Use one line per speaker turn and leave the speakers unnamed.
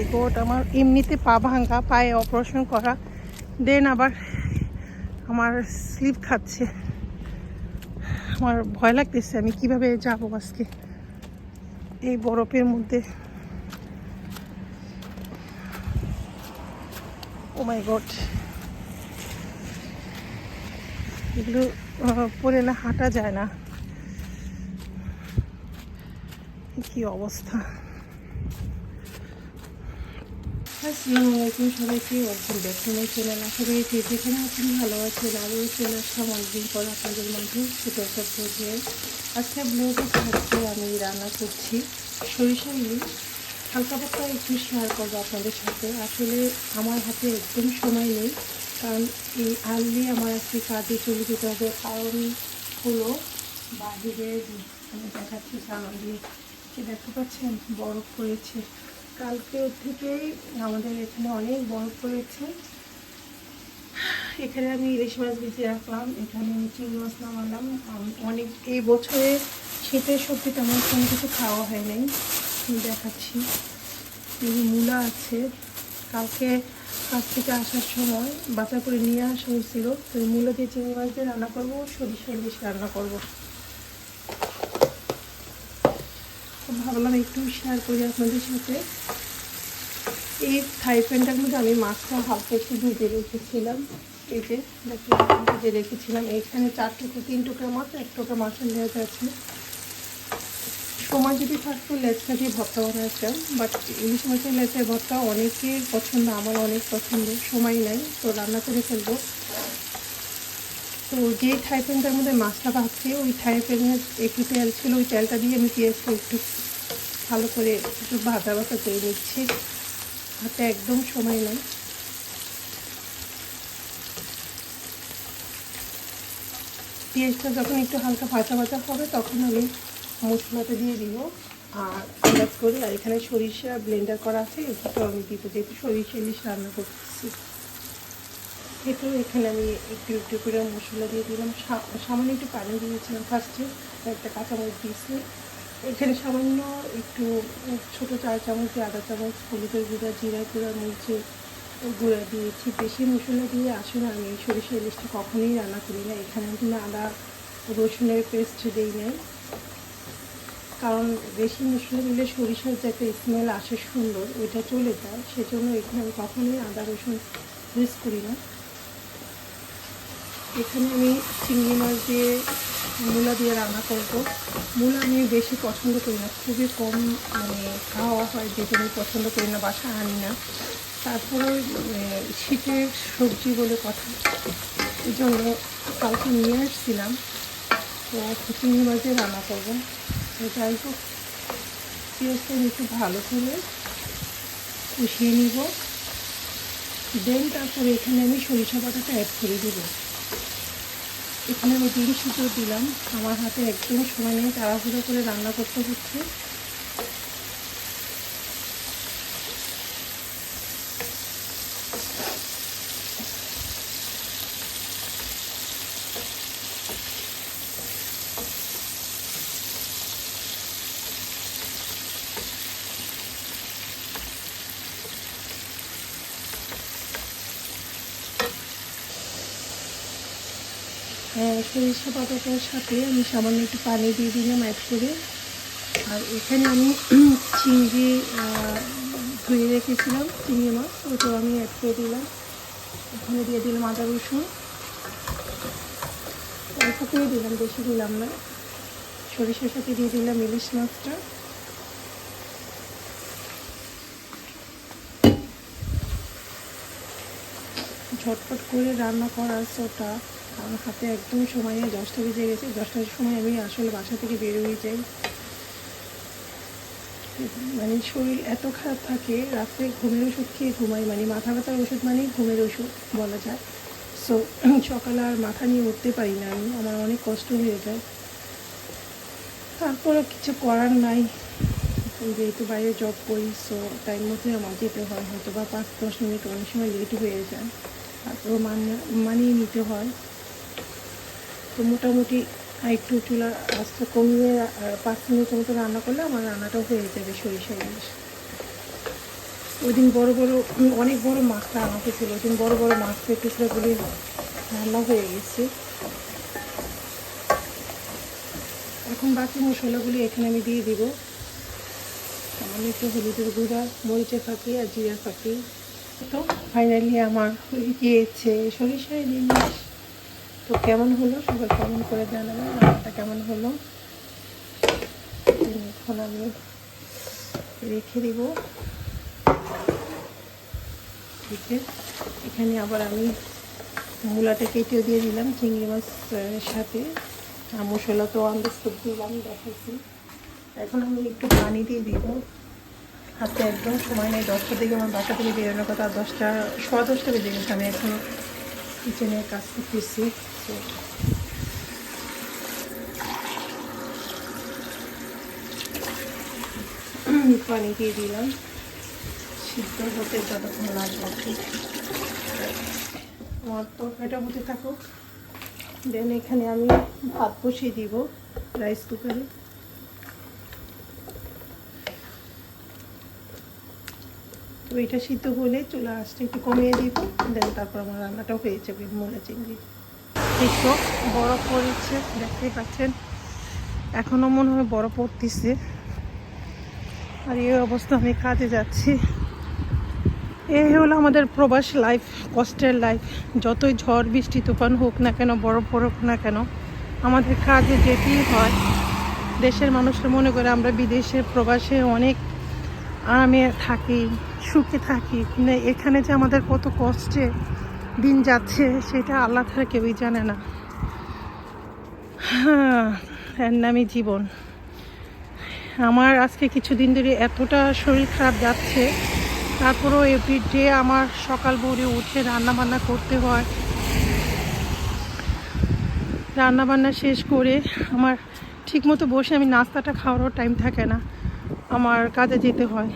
মাই god আমার এমনিতে পা ভাঙা, পায়ে অপারেশন করা দেন আবার আমার স্লিপ খাচ্ছে। আমার ভয় লাগতেছে আমি কীভাবে যাব আজকে এই বরফের মধ্যে। ও মাই গড এগুলো পরে না, হাঁটা যায় না। কি অবস্থা। আসসালামু আলাইকুম সবাইকে welcome back to my channel আশা করি যে যেখানে আছেন ভালো আছেন, আরও চলে আসলাম অনেকদিন পর আপনাদের মাঝে ছোটো একটা প্রোজে আজকে ব্লগের সাহায্যে আমি রান্না করছি সরিষা ইলিশ। হালকা পাতলা একটু শেয়ার করব আপনাদের সাথে। আসলে আমার হাতে একদম সময় নেই, কারণ এই আর্লি আমার আজকে কাজে চলে যেতে হবে, কারণ হলো বাহিরে আমি দেখাচ্ছি দিয়ে। দেখতে পাচ্ছেন, বরফ পড়েছে। কালকে থেকেই আমাদের এখানে অনেক বরফ পড়েছে। এখানে আমি ইলিশ মাছ ভিজিয়ে রাখলাম, এখানে চিংড়ি মাছ নামালাম। অনেক, এই বছরে শীতের সবজি তেমন কোনো কিছু খাওয়া হয় নাই। দেখাচ্ছি। এই মূলা আছে, কালকে কাছ থেকে আসার সময় বাজার করে নিয়ে আসা হয়েছিল। তো মূলা দিয়ে চিংড়ি মাছ দিয়ে রান্না করব সরিষা ইলিশ রান্না করব। ভাবলাম একটু শেয়ার করি আপনাদের সাথে। এই থাই প্যান্টার মধ্যে আমি মাছটা হালকা একটু ভেজে রেখেছিলাম। এই যে ভিজে রেখেছিলাম। এখানে চার টুকরো, তিন টুকরো মাছ এক টুকরো মাছের লেজ আছে। সময় যদি থাকতো লেজটা দিয়ে ভর্তা বানাতাম বাট ইলিশ মাছের লেজের ভর্তা অনেকের পছন্দ, আমার অনেক পছন্দ, সময় নাই, তো রান্না করে ফেলব। তো যে থাই প্যানটার মধ্যে মাছটা ভাজছি, ওই থাই প্যানের একটু তেল ছিল, ওই তেলটা দিয়ে আমি পেঁয়াজটা একটু ভালো করে একটু ভাজা ভাজা করে নিচ্ছি। হাতে একদম সময় নেই। পেঁয়াজটা যখন একটু হালকা ভাজা ভাজা হবে, তখন আমি মশলাটা দিয়ে দিব আর আন্দাজ করে, আর এখানে সরিষা ব্লেন্ডার করা আছে এটাও আমি দিব যেহেতু সরিষা ইলিশ রান্না করতেছি। এতো এখানে আমি একটু একটু করে মশলা দিয়ে দিলাম। সামান্য একটু পানি দিয়েছিলাম ফার্স্টে একটা কাঁচামরিচ দিয়েছি। এখানে সামান্য একটু ছোটো চার চামচ আধা চামচ হলুদের গুঁড়া জিরা গুঁড়া, মরিচের গুঁড়া দিয়েছি বেশি মশলা দিয়ে আসলে আমি এই সরিষা ইলিশটা কখনোই রান্না করি না। এখানে কিন্তু আদা রসুনের পেস্ট দিই নাই। কারণ বেশি মশলা দিলে সরিষার যে একটা স্মেল আসে সুন্দর, ওইটা চলে যায়। সেজন্য এখানে আমি কখনোই আদা রসুন ইউজ করি না। এখানে আমি চিংড়ি মাছ দিয়ে মূলা দিয়ে রান্না করব। মূলা আমি বেশি পছন্দ করি না, খুবই কম মানে খাওয়া হয় যেটা আমি পছন্দ করি না বাসা আনি না। তারপরে শীতের সবজি বলে কথা, এই জন্য কালকে নিয়ে আসছিলাম। তো চিংড়ি মাছ দিয়ে রান্না করব। যাই হোক, পেঁয়াজটা একটু ভালো করে কষিয়ে নিব। দেন তারপরে এখানে আমি সরিষা বাটাটা অ্যাড করে দেবো। এখানে আমি ডিম সিদ্ধ দিলাম। আমার হাতে একদম সময় নেই, তাড়াহুড়ো করে রান্না করতে হচ্ছে। সরিষা পাতাটার সাথে আমি সামান্য একটু পানি দিয়ে দিলাম অ্যাড করে। আর এখানে আমি চিংড়ি ধুয়ে রেখেছিলাম, চিংড়ি মাছ ওটাও আমি অ্যাড করে দিলাম। এখানে দিয়ে দিলাম আদা রসুন। অল্প করে দিলাম, বেশি দিলাম না। সরিষার সাথে দিয়ে দিলাম ইলিশ মাছটা। ঝটপট করে রান্না করার ওটা আমার হাতে একদম সময় দশটা বেজে গেছে। দশটার সময় আমি আসলে বাসা থেকে বের হয়ে যাই। মানে শরীর এত খারাপ থাকে, রাত্রে ঘুমের ওষুধ খেয়ে ঘুমাই। মানে মাথা ব্যথার ওষুধ মানেই ঘুমের ওষুধ বলা যায়। সো সকালে আর মাথা নিয়ে উঠতে পারি না আমি, আমার অনেক কষ্ট হয়ে যায়। তারপরে কিছু করার নাই। যেহেতু বাইরে জব করি সো টাইম মতো আমার যেতে হয়। হয়তো বা পাঁচ দশ মিনিট অনেক সময় লেট হয়ে যায়। তারপর মানিয়ে মানিয়ে নিতে হয়। তো মোটামুটি একটু চুলার আস্তে কমিয়ে পাঁচ মিনিট মতো রান্না করলে আমার রান্নাটাও হয়ে যাবে সরিষা ইলিশ। ওই দিন বড় বড় অনেক বড় মাছটা আমাকে ছিল। ওই দিন বড় বড় মাছের টুকরোগুলি রান্না হয়ে গেছে। এখন বাকি মশলাগুলি এখানে আমি দিয়ে দিব। সামান্য একটু হলুদের গুঁড়া, মরিচের ফাঁকি আর জিরার ফাঁকি। তো ফাইনালি আমার গিয়েছে সরিষা ইলিশ। তো কেমন হলো? সবাই কমেন্ট করে জানাবেন, রান্নাটা কেমন হলো? এখন আমি রেখে দিব। এখানে আবার আমি মূলাটা কেটেও দিয়ে দিলাম, চিংড়ি মাছের সাথে। মশলা তো আন্দাজ দিলাম দেখাচ্ছি এখন আমি একটু পানি দিয়ে দিব। হাতে একদম সময় নেই, দশটার দিকে আমার বাসা থেকে বেরোনোর কথা দশটা, সোয়া দশটা বেজে গেছে। আমি এখনও কিচেনে কাজ করতেছি। পানি দিয়ে দিলাম। সিদ্ধ হতে যতক্ষণ লাগবে। আমার তরকারিটা হতে থাকুক। দেন এখানে আমি ভাত বসিয়ে দিব রাইস কুকারে তো এটা সিদ্ধ হলে চুলা আঁচটা একটু কমিয়ে দিব, দেন তারপর আমার রান্নাটাও হয়ে যাবে মোলা চিংড়ি তো বরফ পড়েছে, দেখতেই পাচ্ছেন। এখনও মনে হয় বরফ পড়তেছে। আর এই অবস্থা আমি কাজে যাচ্ছি। এই হলো আমাদের প্রবাস লাইফ, কষ্টের লাইফ। যতই ঝড়, বৃষ্টি, তুফান হোক না কেন, বরফ পড়ুক না কেন, আমাদের কাজে যেতেই হয়। দেশের মানুষরা মনে করে আমরা বিদেশের প্রবাসে অনেক আরামে থাকি। সুখে থাকি। কিন্তু এখানে যে আমাদের কত কষ্টে দিন যাচ্ছে, সেটা আল্লাহ ছাড়া কেউই জানে না। হ্যাঁ এর নামই জীবন। আমার আজকে কিছুদিন ধরে এতটা শরীর খারাপ যাচ্ছে, তারপরেও এভরিডে আমার সকাল ভোরে উঠে রান্নাবান্না করতে হয়। রান্না বান্না শেষ করে আমার ঠিকমতো বসে আমি নাস্তাটা খাওয়ারও টাইম থাকে না, আমার কাজে যেতে হয়।